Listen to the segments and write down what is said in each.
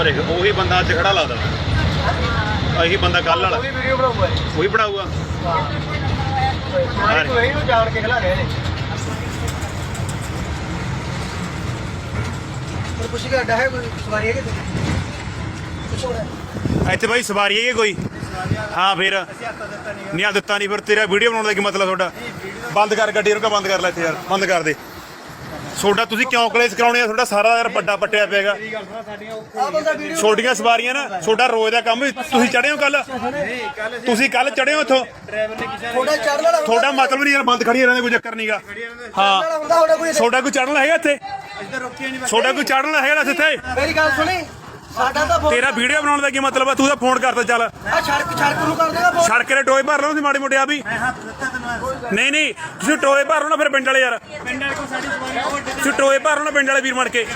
ਔਰ ਇਹ ਉਹੀ ਬੰਦਾ ਅੱਜ ਖੜਾ ਲੱਗਦਾ। ਇਹੀ ਬੰਦਾ ਕੱਲ ਵਾਲਾ। ਉਹ ਵੀਡੀਓ ਬਣਾਉਂਗਾ ਉਹੀ ਬਣਾਊਗਾ। ਸਾਰੇ ਕੋਈ ਇਹਨੂੰ ਜਾਣ ਕੇ ਖਿਲਾ ਰਹੇ ਨੇ। ਪਰ ਪੁੱਛ ਕੇ ਅੱਡਾ ਹੈ ਕੋਈ? ਸਵਾਰੀ ਹੈ ਕਿ ਪੁੱਛੋ ਇੱਥੇ ਬਾਈ ਸਵਾਰੀ ਹੈ ਕੋਈ? ਹਾਂ ਫਿਰ। ਨਹੀਂ ਆ ਦਿੱਤਾ ਨਹੀਂ ਫਿਰ ਤੇਰਾ ਵੀਡੀਓ ਬਣਾਉਣ ਦਾ ਕੀ ਮਤਲਬ ਤੁਹਾਡਾ? ਬੰਦ ਕਰ ਗੱਡੀ ਰੁਕਾ ਬੰਦ ਕਰ ਲੈ ਇੱਥੇ ਯਾਰ। ਬੰਦ ਕਰ ਦੇ। ਤੁਹਾਡਾ ਤੁਸੀਂ ਕਿਉਂ ਕਲੇਸ਼ ਕਰਾਉਣੇ ਆ? ਤੁਹਾਡਾ ਸਾਰਾ ਯਾਰ ਵੱਡਾ ਪੱਟਿਆ ਪਿਆਗਾ। ਛੋਟੀਆਂ ਸਵਾਰੀਆਂ ਨਾ ਤੁਹਾਡਾ ਰੋਜ਼ ਦਾ ਕੰਮ ਵੀ ਤੁਸੀਂ ਚੜ੍ਹੇ ਹੋ ਕੱਲ ਤੁਸੀਂ ਕੱਲ ਚੜ੍ਹੇ ਹੋ ਇੱਥੋਂ ਥੋੜਾ ਚੜਨ ਵਾਲਾ ਹੁੰਦਾ ਤੁਹਾਡਾ ਮਤਲਬ ਨਹੀਂ ਯਾਰ ਬੰਦ ਖੜੀ ਰਹਿੰਦੇ ਕੋਈ ਚੱਕਰ ਨਹੀਂਗਾ। ਹਾਂ। ਤੁਹਾਡਾ ਕੋਈ? ਚੜ੍ਹਨ ਹੈਗਾ ਇੱਥੇ? ਤੁਹਾਡਾ ਕੋਈ ਚੜ੍ਹਨ ਹੈਗਾ ਇੱਥੇ? ਮੇਰੀ ਗੱਲ ਸੁਣੀ। ਸਾਡਾ ਤਾਂ ਫੋਨ ਤੇਰਾ ਵੀਡੀਓ ਬਣਾਉਣ ਦਾ ਕੀ ਮਤਲਬ ਆ? ਤੂੰ ਤਾਂ ਫੋਨ ਕਰਦਾ ਚੱਲ। ਆ ਸੜਕ ਸੜਕ ਨੂੰ ਕਰ ਦੇਗਾ ਫੋਨ ਸੜਕ ਦੇ ਟੋਏ ਭਰ ਲਓ ਤੁਸੀਂ ਮਾੜੇ ਮੋਟੇ ਆ ਵੀ। ਨਹੀਂ ਨਹੀਂ ਤੁਸੀਂ ਟੋਏ ਭਰ ਲਓ ਨਾ ਫਿਰ ਪਿੰਡ ਵਾਲੇ ਯਾਰ। ਤੁਸੀਂ ਟੋਏ ਭਰ ਲਓ ਨਾ ਪਿੰਡ ਵਾਲੇ ਵੀਰ ਮੜ ਕੇ।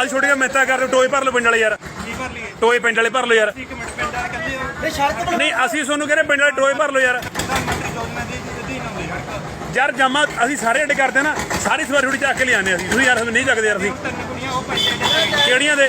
ਅੱਜ ਛੋਟੀਆਂ ਮਿਹਨਤਾਂ ਕਰ ਰਹੇ ਟੋਏ ਭਰ ਲਓ ਪਿੰਡ ਵਾਲੇ ਯਾਰ। ਟੋਏ ਪਿੰਡ ਵਾਲੇ ਭਰ ਲਓ ਯਾਰ। ਇਹ ਸੜਕ ਬਣਾ ਨਹੀਂ ਅਸੀਂ ਤੁਹਾਨੂੰ ਕਹਿੰਦੇ ਪਿੰਡ ਵਾਲੇ ਟੋਏ ਭਰ ਲਓ ਯਾਰ। ਯਾਰ ਜਮਾ ਅਸੀਂ ਸਾਰੇ ਅੱਡ ਕਰਦੇ ਨਾ ਸਾਰੀ ਸਵਾਰੀ ਥੋੜੀ ਚੱਕ ਕੇ ਲਿਆਉਂਦੇ ਅਸੀਂ। ਤੁਸੀਂ ਯਾਰ ਨਹੀਂ ਚੱਕਦੇ ਯਾਰ ਅਸੀਂ। ਕਿਹੜੀਆਂ ਦੇ?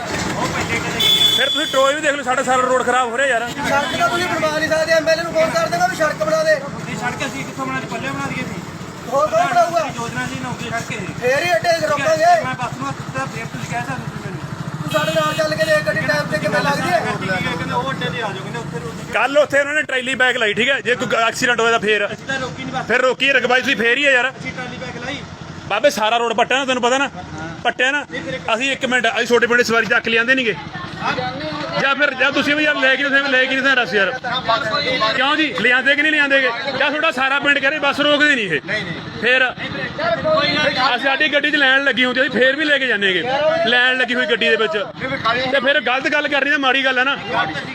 ਤੁਸੀਂ ਟੋਏ ਵੀ ਦੇਖ ਲਓ ਸਾਡਾ ਸਾਰਾ ਰੋਡ ਖਰਾਬ ਹੋ ਰਿਹਾ ਯਾਰ। ਸੜਕ ਤੁਸੀਂ ਬਣਵਾ ਨਹੀਂ ਸਕਦੇ ਐਮਐਲਏ ਨੂੰ ਫੋਨ ਕਰ ਦੇਗਾ ਵੀ ਸੜਕ ਬਣਾ ਦੇ। ਸੜਕ ਅਸੀਂ ਕਿੱਥੋਂ ਬਣਾ ਦੇ ਪੱਲੇ ਬਣਾ ਦਈਏ ਸੀ ਹੋਰ ਕੌਣ ਬਣਾਊਗਾ? ਯੋਜਨਾ ਜੀ ਨਾ ਹੁੰਦੀ ਸੜਕ ਇਹ ਫੇਰ ਹੀ ਅੱਡੇ 'ਚ ਰੋਕਾਂਗੇ। ਮੈਂ ਬੱਸ ਨੂੰ ਹੱਥ ਫੇਰ ਤੁਸੀਂ ਕਹਿ ਸਕਦੇ ਸੀ ਮੈਨੂੰ। ਤੂੰ ਸਾਡੇ ਨਾਲ ਚੱਲ ਕੇ ਦੇਖ ਗੱਡੀ ਟਾਈਮ ਤੇ ਕਿਵੇਂ ਲੱਗਦੀ ਹੈ। ਠੀਕ ਹੈ ਕਹਿੰਦੇ ਉਹ ਅੱਡੇ ਤੇ ਆ ਜਾਓ ਕਹਿੰਦੇ ਉੱਥੇ ਰੋਕੀ ਕੱਲ ਉੱਥੇ ਉਹਨਾਂ ਨੇ ਟਰੈਲੀ ਬੈਗ ਲਾਈ ਠੀਕ ਹੈ? ਜੇ ਕੋਈ ਐਕਸੀਡੈਂਟ ਹੋਇਆ ਤਾਂ ਫੇਰ। ਨਹੀਂ ਫਿਰ ਰੋਕੀ ਰਕਬਾਈ ਤੁਸੀਂ ਫੇਰ ਹੀ ਆ ਯਾਰ। ਅਸੀਂ ਟਰਾਲੀ ਬੈਗ ਲਾਈ। ਬਾਬੇ ਸਾਰਾ ਰੋਡ ਪੱਟਿਆ ਨਾ ਤੈਨੂੰ ਪਤਾ ਨਾ? ਪੱਟਿਆ ਨਾ? ਅਸੀਂ 1 ਮਿੰਟ ਅਸੀਂ ਛੋਟੇ ਪਿੰਡ ਸਵਾਰੀ ਚੱਕ ਲਿਆਂਦੇ ਨਹੀਂਗੇ ਜਾਂ ਫਿਰ ਜਾਂ ਤੁਸੀਂ ਵੀ ਯਾਰ ਲੈ ਕੇ ਤੁਸੀਂ ਲੈ ਕੇ ਨਹੀਂ ਰਸ ਯਾਰ। ਕਿਉਂ ਜੀ? ਲਿਆਂਦੇ ਕਿ ਨਹੀਂ ਲਿਆਂਦੇਗੇ ਜਾਂ ਤੁਹਾਡਾ ਸਾਰਾ ਪਿੰਡ ਕਰੇ ਬੱਸ ਰੋਕਦੇ ਨਹੀਂ ਇਹ? ਫਿਰ ਸਾਡੀ ਗੱਡੀ 'ਚ ਲੈਣ ਲੱਗੀ ਹੁੰਦੀ ਅਸੀਂ ਫੇਰ ਵੀ ਲੈ ਕੇ ਜਾਂਦੇਗੇ ਲੈਣ ਲੱਗੀ ਹੋਈ ਗੱਡੀ ਦੇ ਵਿੱਚ। ਤੇ ਫਿਰ ਗਲਤ ਗੱਲ ਕਰਨੀ ਤਾਂ ਮਾੜੀ ਗੱਲ ਹੈ ਨਾ।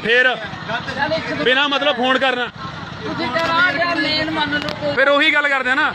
ਫਿਰ ਬਿਨਾ ਮਤਲਬ ਫੋਨ ਕਰਨਾ। ਤੁਸੀਂ ਡਰਾ ਜਾਂ ਮੇਨ ਮੰਨ ਲਓ ਕੋਈ ਫਿਰ ਉਹੀ ਗੱਲ ਕਰਦੇ ਆ ਨਾ।